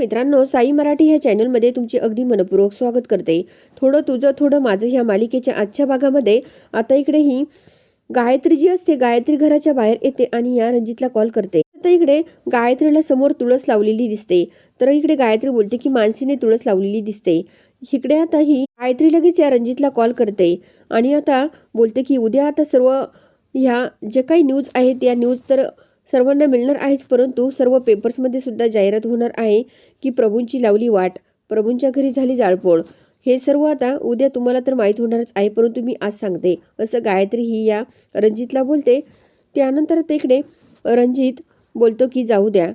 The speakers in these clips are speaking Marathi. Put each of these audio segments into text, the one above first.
मित्रांनो साई मराठी ह्या चॅनलमध्ये तुमचे अगदी मनपूर्वक स्वागत करते. थोडं तुझं थोडं माझं ह्या मालिकेच्या आजच्या भागामध्ये. आता इकडे ही गायत्री जी असते गायत्री घराच्या बाहेर येते आणि या रणजितला कॉल करते. आता इकडे गायत्रीला समोर तुळस लावलेली दिसते. तर इकडे गायत्री बोलते की मानसीने तुळस लावलेली दिसते. इकडे आता ही गायत्री लगेच या रणजितला कॉल करते. आणि आता बोलते की उद्या आता सर्व ह्या जे काही न्यूज आहेत या न्यूज तर सर्वांना मिळणार आहेच परंतु सर्व पेपर्समध्ये सुद्धा जाहिरात होणार आहे की प्रभूंची लावली वाट प्रभूंच्या घरी झाली जाळपोळ. हे सर्व आता उद्या तुम्हाला तर माहीत होणारच आहे परंतु मी आज सांगते. असं गायत्री ही या रणजितला बोलते. त्यानंतर तिकडे रणजित बोलतो की जाऊ द्या.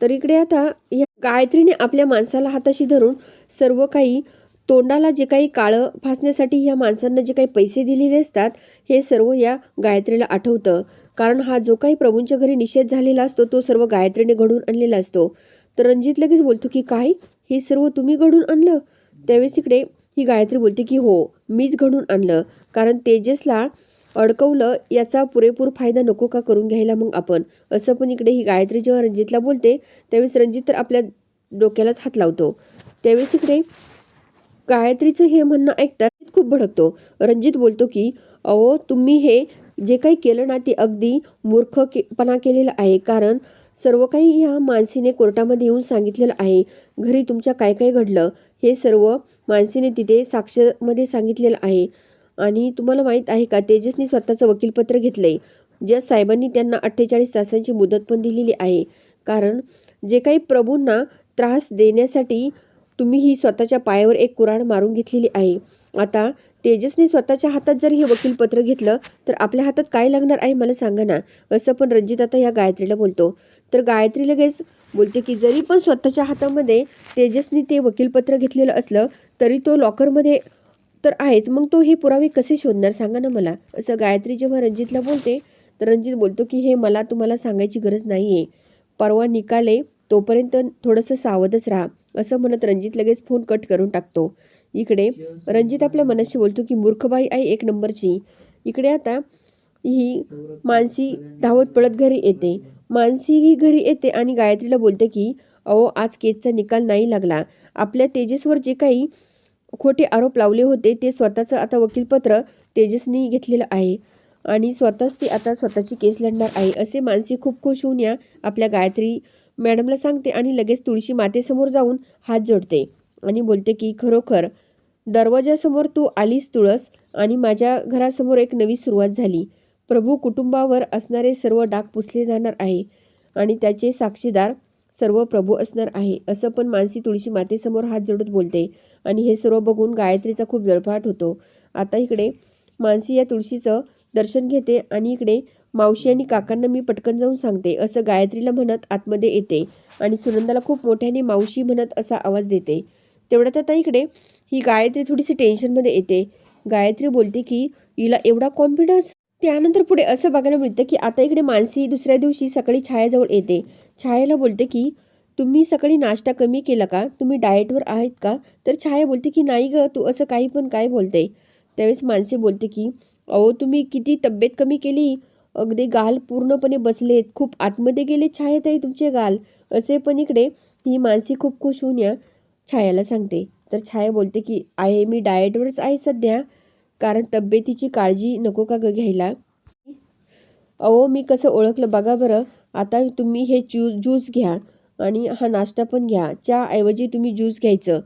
तर इकडे आता या गायत्रीने आपल्या माणसाला हाताशी धरून सर्व काही तोंडाला जे काही काळं फासण्यासाठी ह्या माणसांना जे काही पैसे दिलेले असतात हे सर्व या गायत्रीला आठवतं. कारण हा जो काही प्रभूंच्या घरी निषेध झालेला असतो तो सर्व गायत्रीने घडून आणलेला असतो. तर रणजित लगेच बोलतो की काय? हे सर्व तुम्ही घडून आणलं? त्यावेळेस इकडे ही गायत्री बोलते की हो मीच घडून आणलं. कारण तेजसला अडकवलं याचा पुरेपूर फायदा नको का करून घ्यायला मग आपण? असं पण इकडे ही गायत्री जेव्हा रणजितला बोलते त्यावेळेस रणजित तर आपल्या डोक्यालाच हात लावतो. त्यावेळेस इकडे गायत्रीचं हे म्हणणं ऐकतात खूप भडकतो. रणजित बोलतो की अहो तुम्ही हे जे काही केलं ना ते अगदी मूर्ख केपणा केलेला आहे. कारण सर्व काही ह्या मानसीने कोर्टामध्ये येऊन सांगितलेलं आहे. घरी तुमच्या काय काय घडलं हे सर्व मानसीने तिथे साक्षमध्ये सांगितलेलं आहे. आणि तुम्हाला माहीत आहे का तेजसने स्वतःचं वकीलपत्र घेतलंय. ज्या साहेबांनी त्यांना अठ्ठेचाळीस तासांची मुदत पण दिलेली आहे. कारण जे काही प्रभूंना त्रास देण्यासाठी तुम्ही ही स्वतःच्या पायावर एक कुऱ्हाड मारून घेतलेली आहे. आता तेजसने स्वतःच्या हातात जर हे वकीलपत्र घेतलं तर आपल्या हातात काय लागणार आहे मला सांगा ना? असं पण रणजित आता या गायत्रीला बोलतो. तर गायत्री लगेच बोलते की जरी पण स्वतःच्या हातामध्ये तेजसने ते वकीलपत्र घेतलेलं असलं तरी तो लॉकरमध्ये तर आहेच. मग तो हे पुरावे कसे शोधणार सांगा ना मला? असं गायत्री जेव्हा रणजितला बोलते तर रणजित बोलतो की हे मला तुम्हाला सांगायची गरज नाही आहे परवा निकाले तोपर्यंत थोडंसं सावधच राहा. असं म्हणत रणजित लगेच फोन कट करून टाकतो. इकडे रणजित आपल्या मनाशी बोलतो की मूर्खबाई आहे एक नंबरची. इकडे आता ही मानसी धावत पळत घरी येते. मानसी ही घरी येते आणि गायत्रीला बोलते की अहो आज केसचा निकाल नाही लागला. आपल्या तेजसवर जे काही खोटे आरोप लावले होते ते स्वतःचं आता वकीलपत्र तेजसनी घेतलेलं आहे. आणि स्वतःच ती आता स्वतःची केस लढणार आहे. असे मानसी खूप खुश होऊन या आपल्या गायत्री मॅडमला सांगते आणि लगेच तुळशी मातेसमोर जाऊन हात जोडते. आणि बोलते की खरोखर दरवाजासमोर तू आलीस तुळस आणि माझ्या घरासमोर एक नवी सुरुवात झाली. प्रभू कुटुंबावर असणारे सर्व डाग पुसले जाणार आहे आणि त्याचे साक्षीदार सर्व प्रभू असणार आहे. असं पण मानसी तुळशी मातेसमोर हात जोडत बोलते. आणि हे सर्व बघून गायत्रीचा खूप जळफाट होतो. आता इकडे मानसी या तुळशीचं दर्शन घेते आणि इकडे मावशी आणि काकांना मी पटकन जाऊन सांगते. असं गायत्रीला म्हणत आतमध्ये येते आणि सुनंदाला खूप मोठ्याने मावशी म्हणत असा आवाज देते. तेवढ्यात आता इकडे ही गायत्री थोडीशी टेन्शनमध्ये येते. गायत्री बोलते की हिला एवढा कॉन्फिडन्स त्यानंतर पुढे असं बघायला मिळतं की आता इकडे मानसी दुसऱ्या दिवशी सकाळी छायाजवळ येते. छायाला बोलते की तुम्ही सकाळी नाश्ता कमी केला का? तुम्ही डाएटवर आहेत का तर छाया बोलते की नाही ग तू असं काही पण काय बोलते त्यावेळेस मानसी बोलते की अहो तुम्ही किती तब्येत कमी केली? अगदी गाल पूर्णपणे बसलेत. खूप आतमध्ये गेले छायाताई तुमचे गाल. असे पण इकडे ही मानसी खूप खुश होऊन या. छायाला सांगते. तर छाया बोलते की आहे मी डाएटवरच आहे सध्या. कारण तब्येतीची काळजी नको का ग घ्यायला? अहो मी कसं ओळखलं बघा बरं. आता तुम्ही हे ज्यूस ज्यूस घ्या आणि हा नाश्ता पण घ्या. चहाऐवजी तुम्ही ज्यूस घ्यायचं.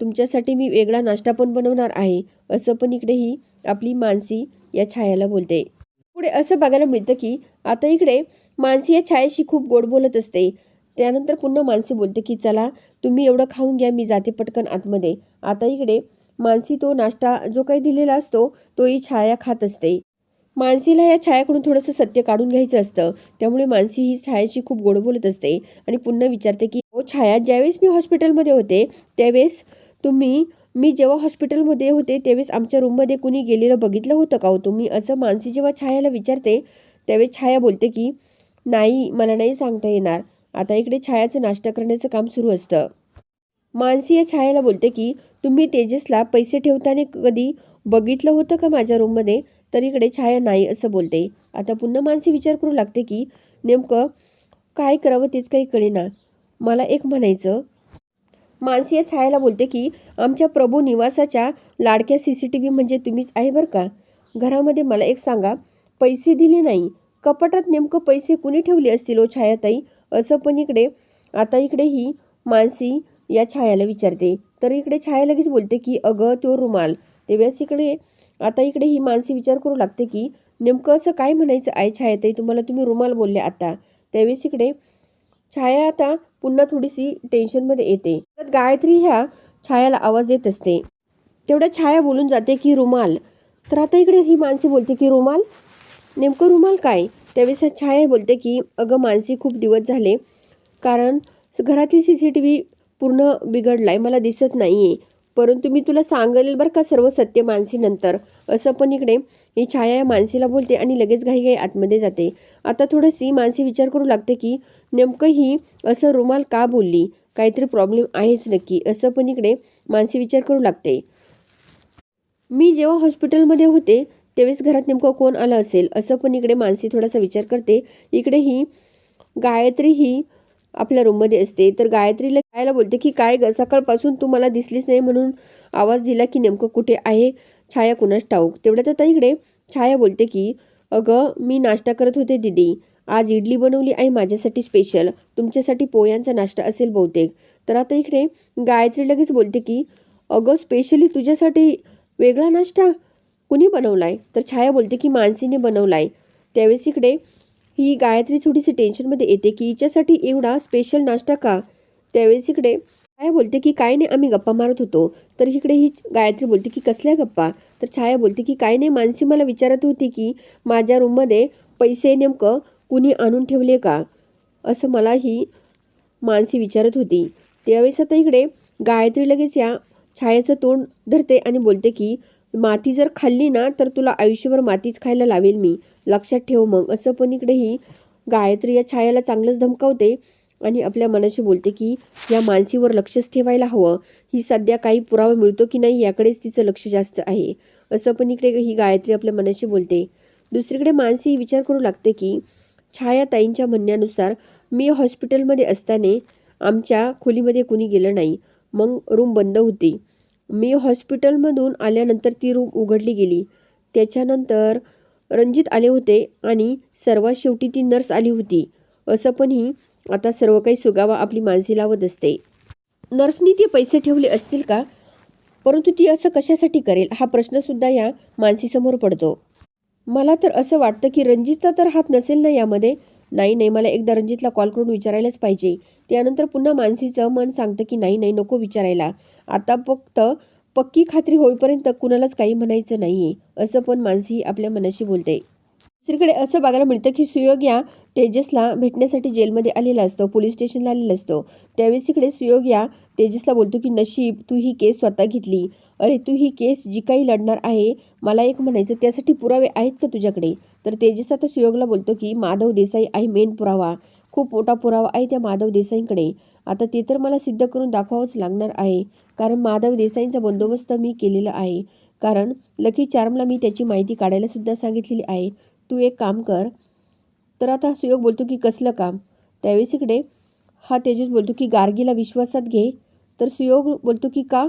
तुमच्यासाठी मी वेगळा नाश्ता पण बनवणार आहे. असं पण इकडे ही आपली मानसी या छायाला बोलते. पुढे असं बघायला मिळतं की आता इकडे मानसी या छायाशी खूप गोड बोलत असते. त्यानंतर पुन्हा मानसी बोलते की चला तुम्ही एवढं खाऊन घ्या मी जाते पटकन आतमध्ये. आता इकडे मानसी तो नाश्ता जो काही दिलेला असतो तोही छाया खात असते. मानसीला या छायाकडून थोडंसं सत्य काढून घ्यायचं असतं. त्यामुळे मानसी ही छायाशी खूप गोड बोलत असते आणि पुन्हा विचारते की हो छाया ज्यावेळेस मी हॉस्पिटलमध्ये होते त्यावेळेस तुम्ही मी जेव्हा हॉस्पिटलमध्ये होते त्यावेळेस आमच्या रूममध्ये कुणी गेलेलं बघितलं होतं का हो तुम्ही? असं मानसी जेव्हा छायाला विचारते त्यावेळेस छाया बोलते की नाही मला नाही सांगता येणार. आता इकडे छायाचं नाश्ता करण्याचं काम सुरू असतं. मानसी या छायाला बोलते की तुम्ही तेजसला पैसे ठेवताना कधी बघितलं होतं का माझ्या रूममध्ये? तर इकडे छाया नाही असं बोलते. आता पुन्हा मानसी विचार करू लागते की नेमकं काय करावं तेच काही कळेना. मला एक म्हणायचं. मानसी या छायाला बोलते की आमच्या प्रभू निवासाच्या लाडक्या सी सी टी व्ही म्हणजे तुम्हीच आहे बरं का? घरामध्ये मला एक सांगा पैसे दिले नाही. कपाटात नेमकं पैसे कुणी ठेवले असतील ओ छायाताई? असं पण इकडे आता इकडे ही मानसी या छायाला विचारते. तर इकडे छाया लगेच बोलते की अगं तो रुमाल. तेव्हाच इकडे आता इकडे ही मानसी विचार करू लागते की नेमकं असं काय म्हणायचं आहे छायाताई? तुम्हाला तुम्ही रुमाल बोलले आता. त्यावेळेस इकडे छाया आता पुन्हा थोडीशी टेन्शनमध्ये येते. तर गायत्री ह्या छायाला आवाज देत असते. तेवढ्या छाया बोलून जाते की रुमाल. तर आता इकडे ही मानसी बोलते की रुमाल? नेमकं रुमाल काय? त्यावेळेस छाया बोलते की अगं मानसी खूप दिवस झाले. कारण घरातली सी सी टी व्ही पूर्ण बिघडला आहे मला दिसत नाही आहे परंतु मी तुला सांगेल बरं का सर्व सत्य मानसीनंतर. असं पण इकडे ही छाया या मानसीला बोलते आणि लगेच घाई घाई आतमध्ये जाते. आता थोडंशी मानसी विचार करू लागते की नेमकं ही असं रुमाल का बोलली? काहीतरी प्रॉब्लेम आहेच नक्की. असं पण इकडे मानसी विचार करू लागते. मी जेव्हा हॉस्पिटलमध्ये होते त्यावेळेस घरात नेमकं कोण आलं असेल? असं पण इकडे मानसी थोडासा विचार करते. इकडे ही गायत्री ही आपल्या रूममध्ये असते. तर गायत्रीला गायला बोलते की काय ग सकाळपासून तू मला दिसलीच नाही म्हणून आवाज दिला की नेमकं कुठे आहे? छाया कुणास ठाऊक? तेवढ्यात आता इकडे छाया बोलते की अगं मी नाश्ता करत होते दीदी. आज इडली बनवली आहे माझ्यासाठी स्पेशल तुमच्यासाठी पोयांचा नाश्ता असेल बहुतेक. तर आता इकडे गायत्री लगेच बोलते की अगं स्पेशली तुझ्यासाठी वेगळा नाश्ता? कुणी बनवला आहे तर छाया बोलते की मानसीने बनवला आहे त्यावेळेस इकडे ही गायत्री थोडीशी टेन्शनमध्ये येते की हिच्यासाठी एवढा स्पेशल नाश्ता का? त्यावेळेस इकडे छाया बोलते की काय नाही आम्ही गप्पा मारत होतो. तर इकडे ही गायत्री बोलते की कसल्या गप्पा? तर छाया बोलते की काय नाही मानसी मला विचारत होती की माझ्या रूममध्ये पैसे नेमकं कुणी आणून ठेवले का? असं मला ही मानसी विचारत होती. त्यावेळेस आता इकडे गायत्री लगेच या छायाचं तोंड धरते आणि बोलते की माती जर खाल्ली ना तर तुला आयुष्यभर मातीच खायला लावेल मी. लक्षात ठेव मग. असं पण इकडे ही गायत्री या छायाला चांगलंच धमकावते आणि आपल्या मनाशी बोलते की या मानसीवर लक्षच ठेवायला हवं. ही सध्या काही पुरावा मिळतो की नाही याकडेच तिचं लक्ष जास्त आहे. असं पण इकडे ही गायत्री आपल्या मनाशी बोलते. दुसरीकडे मानसी विचार करू लागते की छायाताईंच्या म्हणण्यानुसार मी हॉस्पिटलमध्ये असताना आमच्या खोलीमध्ये कुणी गेलं नाही. मग रूम बंद होती. मी हॉस्पिटलमधून आल्यानंतर ती रूम उघडली गेली. त्याच्यानंतर रणजित आले होते आणि सर्वात शेवटी ती नर्स आली होती. असं पण ही आता सर्व काही सुगावा आपली माणसी लावत असते. नर्सनी ते पैसे ठेवले असतील का? परंतु ती असं कशासाठी करेल? हा प्रश्नसुद्धा या मानसीसमोर पडतो. मला तर असं वाटतं की रणजितचा तर हात नसेल ना यामध्ये? नाही नाही मला एकदा रणजितला कॉल करून विचारायलाच पाहिजे. त्यानंतर पुन्हा मानसीचं मन सांगतं की नाही नाही नको विचारायला. आता फक्त पक्की खात्री होईपर्यंत कुणालाच काही म्हणायचं नाही आहे असं पण मानसी आपल्या मनाशी बोलते. दुसरीकडे असं बघायला मिळतं की सुयोग या तेजसला भेटण्यासाठी जेलमध्ये आलेला असतो पोलीस स्टेशनला आलेला असतो. त्यावेळेस इकडे सुयोग या तेजसला बोलतो की नशीब तू ही केस स्वतः घेतली. अरे तू ही केस जी काही लढणार आहे मला एक म्हणायचं त्यासाठी पुरावे आहेत का तुझ्याकडे? तर तेजस आता सुयोगला बोलतो की माधव देसाई आहे मेन पुरावा. खूप मोठा पुरावा आहे त्या माधव देसाईंकडे. आता ते तर मला सिद्ध करून दाखवावंच लागणार आहे. कारण माधव देसाईंचा बंदोबस्त मी केलेला आहे. कारण लकी चार्मला मी त्याची माहिती काढायला सुद्धा सांगितलेली आहे. तू एक काम कर. तर आता सुयोग बोलतो की कसलं काम? त्यावेळेस इकडे हा तेजस बोलतो की गार्गीला विश्वासात घे. तर सुयोग बोलतो की का?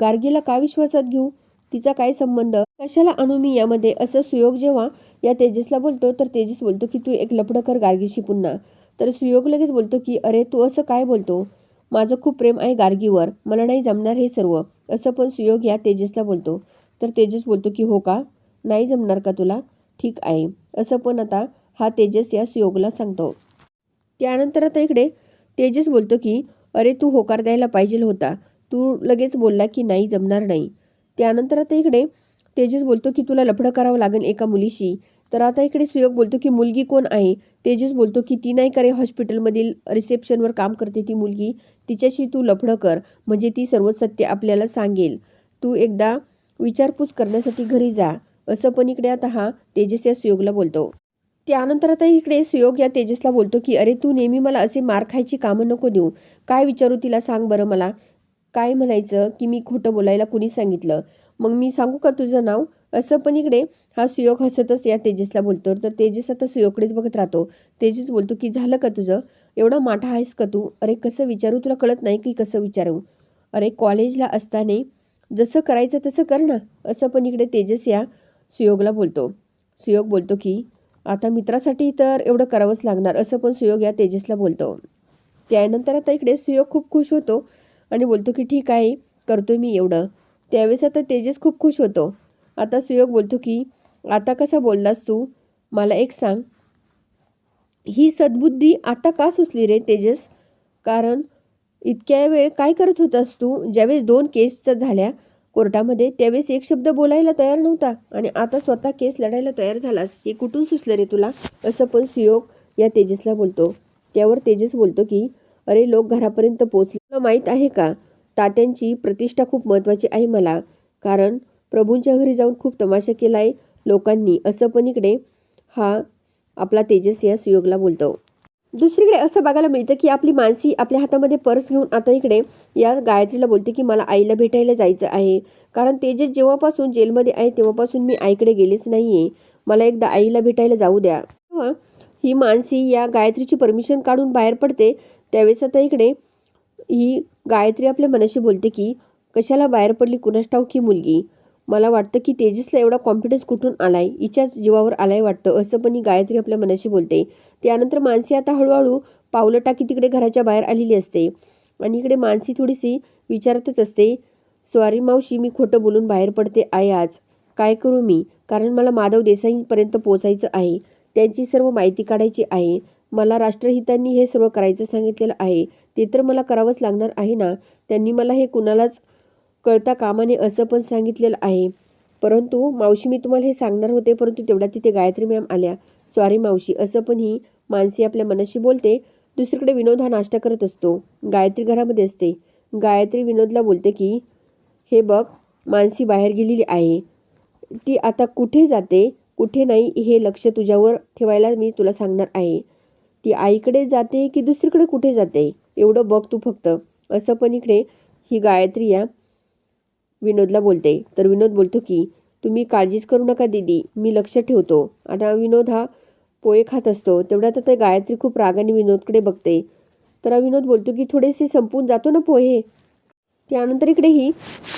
गार्गीला का विश्वासात घेऊ? तिचा काय संबंध? कशाला आणू मी यामध्ये? असं सुयोग जेव्हा या तेजसला बोलतो तर तेजस बोलतो की तू एक लपडं कर गार्गीशी पुन्हा. तर सुयोग लगेच बोलतो की अरे तू असं काय बोलतो? माझं खूप प्रेम आहे गार्गीवर. मला नाही जमणार हे सर्व. असं पण सुयोग या तेजसला बोलतो. तर तेजस बोलतो की हो का? नाही जमणार का तुला? ठीक आहे. असं पण आता हा तेजस या सुयोगला सांगतो. त्यानंतर आता इकडे तेजस बोलतो की अरे तू होकार द्यायला पाहिजे होता. तू लगेच बोलला की नाही जमणार नाही. त्यानंतर आता इकडे तेजस बोलतो की तुला लफडं करावं लागेल एका मुलीशी. तर आता इकडे सुयोग बोलतो की मुलगी कोण आहे? तेजस बोलतो की ती नाही करे हॉस्पिटलमधील रिसेप्शनवर काम करते ती मुलगी. तिच्याशी तू लफडं कर म्हणजे ती सर्व सत्य आपल्याला सांगेल. तू एकदा विचारपूस करण्यासाठी घरी जा. असं पण इकडे आता हा तेजस या सुयोगला बोलतो. त्यानंतर आता इकडे सुयोग या तेजसला बोलतो की अरे तू नेहमी मला असे मार खायची कामं नको देऊ. काय विचारू तिला सांग बरं मला. काय म्हणायचं की मी खोटं बोलायला कुणी सांगितलं? मग मी सांगू का तुझं नाव? असं पण इकडे हा सुयोग हसतच या तेजसला बोलतो. तर तेजस आता सुयोगकडेच बघत राहतो. तेजस बोलतो की झालं का तुझं? एवढा माठा आहेस का तू? अरे कसं विचारू? तुला कळत नाही की कसं विचारू? अरे कॉलेजला असताना जसं करायचं तसं कर ना. असं पण इकडे तेजस या सुयोगला बोलतो. सुयोग बोलतो की आता मित्रासाठी तर एवढं करावंच लागणार. असं पण सुयोग या तेजसला बोलतो. त्यानंतर आता इकडे सुयोग खूप खुश होतो. आणि बोलतो की ठीक आहे करतो मी एवढं. त्यावेळेस आता तेजस खूप खुश होतो. आता सुयोग बोलतो की आता कसा बोललास तू? मला एक सांग. ही सद्बुद्धी आता का सुचली रे तेजस? कारण इतक्या वेळ काय करत होतास तू? ज्यावेळेस दोन केसचा झाल्या कोर्टामध्ये त्यावेळेस एक शब्द बोलायला तयार नव्हता. आणि आता स्वतः केस लढायला तयार झालास हे कुठून सुचलं रे तुला? असं पण सुयोग या तेजसला बोलतो. त्यावर तेजस बोलतो की अरे लोक घरापर्यंत पोचले माहीत आहे का? तात्यांची प्रतिष्ठा खूप महत्त्वाची आहे मला. कारण प्रभूंच्या घरी जाऊन खूप तमाशा केला आहे लोकांनी. असं पण इकडे हा आपला तेजस या सुयोगला बोलतो. दुसरीकडे असं बघायला मिळतं की आपली मानसी आपल्या हातामध्ये पर्स घेऊन आता इकडे या गायत्रीला बोलते की मला आईला भेटायला जायचं आहे. कारण तेजस जेव्हापासून जेलमध्ये आहे तेव्हापासून मी आईकडे गेलेच नाही आहे मला एकदा आईला भेटायला जाऊ द्या. ही मानसी या गायत्रीची परमिशन काढून बाहेर पडते. त्यावेळेस आता इकडे ही गायत्री आपल्या मनाशी बोलते की कशाला बाहेर पडली? कुणास ठाऊक ही मुलगी? मला वाटतं की तेजसला एवढा कॉन्फिडन्स कुठून आलाय? हिच्याच जीवावर आलाय वाटतं असं पण ही गायत्री आपल्या मनाशी बोलते. त्यानंतर मानसी आता हळूहळू पावलं टाकी तिकडे घराच्या बाहेर आलेली असते. आणि इकडे मानसी थोडीशी विचारतच असते सॉरी मावशी मी खोटं बोलून बाहेर पडते आहे आज. काय करू मी? कारण मला माधव देसाईंपर्यंत पोचायचं आहे. त्यांची सर्व माहिती काढायची आहे. मला राष्ट्रहितांनी हे सर्व करायचं सांगितलेलं आहे. ते तर मला करावंच लागणार आहे ना? त्यांनी मला हे कुणालाच कळता कामाने असं पण सांगितलेलं आहे. परंतु मावशी मी तुम्हाला हे सांगणार होते परंतु तेवढ्या तिथे गायत्री मॅम आल्या. सॉरी मावशी असं पण ही मानसी आपल्या मनाशी बोलते दुसरीकडे विनोद हा नाश्ता करत असतो. गायत्री घरामध्ये असते. गायत्री विनोदला बोलते की हे बघ मानसी बाहेर गेलेली आहे. ती आता कुठे जाते? कुठे नाही हे लक्ष तुझ्यावर ठेवायला मी तुला सांगणार आहे. ती आईकडे जाते की दुसरीकडे कुठे जाते? एवढं बघ तू फक्त. असं पण इकडे ही गायत्री या विनोदला बोलते. तर विनोद बोलतो की तुम्ही काळजीच करू नका दीदी. मी लक्ष ठेवतो. आता विनोद हा पोहे खात असतो. तेवढ्यात आता गायत्री खूप रागाने विनोदकडे बघते. तर विनोद बोलतो की थोडेसे संपून जातो ना पोहे? त्यानंतर इकडे ही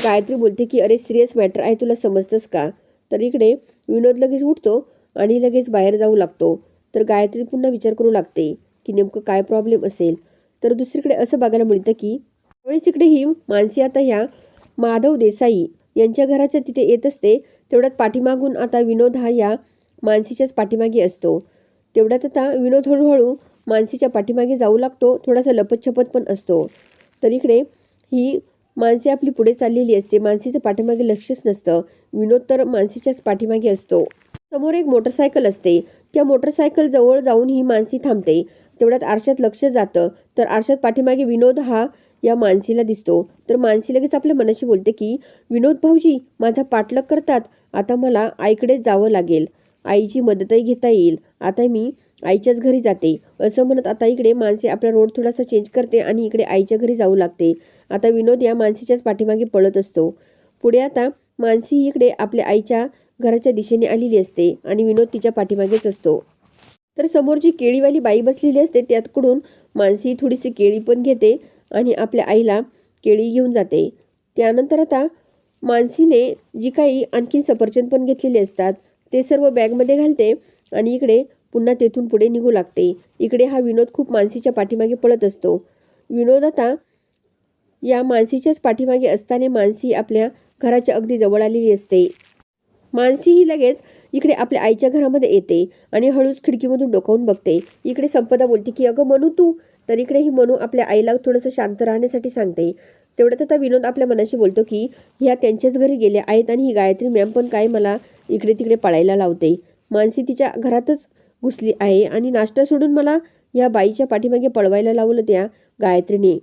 गायत्री बोलते की अरे सिरियस मॅटर आहे. तुला समजतंस का? तर इकडे विनोद लगेच उठतो आणि लगेच बाहेर जाऊ लागतो. तर गायत्री पुन्हा विचार करू लागते की नेमकं काय प्रॉब्लेम असेल. तर दुसरीकडे असं बघायला मिळतं की त्यावेळेस इकडे ही मानसी आता ह्या माधव देसाई यांच्या घराच्या तिथे येत असते. तेवढ्यात पाठीमागून आता विनोद हा या मानसीच्याच पाठीमागे असतो. तेवढ्यात आता विनोद हळूहळू मानसीच्या पाठीमागे जाऊ लागतो. थोडासा लपतछपत पण असतो. तर इकडे ही मानसी आपली पुढे चाललेली असते. मानसीचं पाठीमागे लक्षच नसतं. विनोद तर मानसीच्याच पाठीमागे असतो. समोर एक मोटरसायकल असते. त्या मोटरसायकल जवळ जाऊन ही मानसी थांबते. तेवढ्यात आरशात लक्ष जातं. तर आरशात पाठीमागे विनोद हा या मानसीला दिसतो. तर मानसी लगेच आपल्या मनाशी बोलते की विनोद भाऊजी माझा पाठलग करतात. आता मला आईकडे जावं लागेल. आईची मदतही घेता येईल. आता मी आईच्याच घरी जाते. असं म्हणत आता इकडे मानसी आपला रोड थोडासा चेंज करते आणि इकडे आईच्या घरी जाऊ लागते. आता विनोद या मानसीच्याच पाठीमागे पळत असतो. पुढे आता मानसी इकडे आपल्या आईच्या घराच्या दिशेने आलेली असते आणि विनोद तिच्या पाठीमागेच असतो. तर समोर जी केळीवाली बाई बसलेली असते त्यातकडून मानसी थोडीशी केळी पण घेते आणि आपल्या आईला केळी घेऊन जाते. त्यानंतर आता मानसीने जी काही आणखीन सफरचंद पण घेतलेले असतात ते सर्व बॅगमध्ये घालते आणि इकडे पुन्हा तेथून पुढे निघू लागते. इकडे हा विनोद खूप मानसीच्या पाठीमागे पळत असतो. विनोद आता या मानसीच्याच पाठीमागे असताना मानसी आपल्या घराच्या अगदी जवळ आलेली असते. मानसी ही लगेच इकडे आपल्या आईच्या घरामध्ये येते आणि हळूच खिडकीमधून डोकावून बघते. इकडे संपदा बोलते की अगं मनू तू. तर इकडे ही मनू आपल्या आईला थोडंसं शांत राहण्यासाठी सांगते. तेवढ्यात आता विनोद आपल्या मनाशी बोलतो की ह्या त्यांच्याच घरी गेल्या आहेत आणि ही गायत्री मॅम पण काय मला इकडे तिकडे पळायला लावते. मानसी तिच्या घरातच घुसली आहे आणि नाश्ता सोडून मला या बाईच्या पाठीमागे पळवायला लावलं त्या गायत्रीने.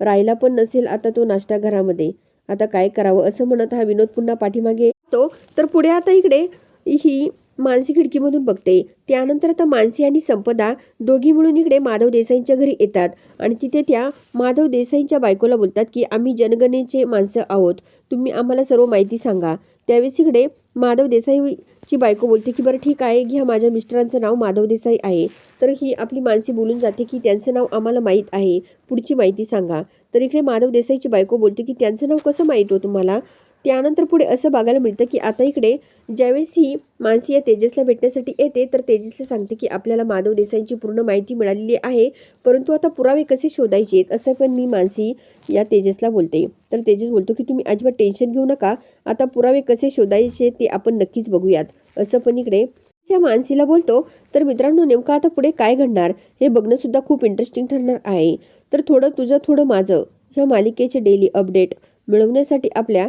राहिला पण नसेल आता तो नाश्ता घरामध्ये. आता काय करावं असं म्हणत हा विनोद पुन्हा पाठीमागे तो तर पुढे आता इकडे ही मानसी खिडकीमधून बघते. त्यानंतर आता मानसी आणि संपदा दोघी मिळून इकडे माधव देसाईंच्या घरी येतात. आणि तिथे त्या माधव देसाईंच्या बायकोला बोलतात की आम्ही जनगणनेचे माणसं आहोत. तुम्ही आम्हाला सर्व माहिती सांगा. त्यावेळेस इकडे माधव देसाईची बायको बोलते की बरं ठीक आहे घ्या माझ्या मिस्टरांचं नाव माधव देसाई आहे. तर ही आपली मानसी बोलून जाते की त्यांचं नाव आम्हाला माहीत आहे. पुढची माहिती सांगा. तर इकडे माधव देसाईची बायको बोलते की त्यांचं नाव कसं माहीत हो तुम्हाला? त्यानंतर पुढे असं बघायला मिळतं की आता इकडे ज्यावेळेस ही मानसी या तेजसला भेटण्यासाठी येते तर तेजसला सांगते की आपल्याला माधव देसाईंची पूर्ण माहिती मिळालेली आहे. परंतु आता पुरावे कसे शोधायचे असं पण मी मानसी या तेजसला बोलते. तर तेजस बोलतो की तुम्ही अजिबात टेन्शन घेऊ नका. आता पुरावे कसे शोधायचे ते आपण नक्कीच बघूयात. असं पण इकडे त्या मानसीला बोलतो. तर मित्रांनो नेमकं आता पुढे काय घडणार? हे बघणंसुद्धा खूप इंटरेस्टिंग ठरणार आहे. तर थोडं तुझं थोडं माझं ह्या मालिकेचे डेली अपडेट मिळवण्यासाठी आपल्या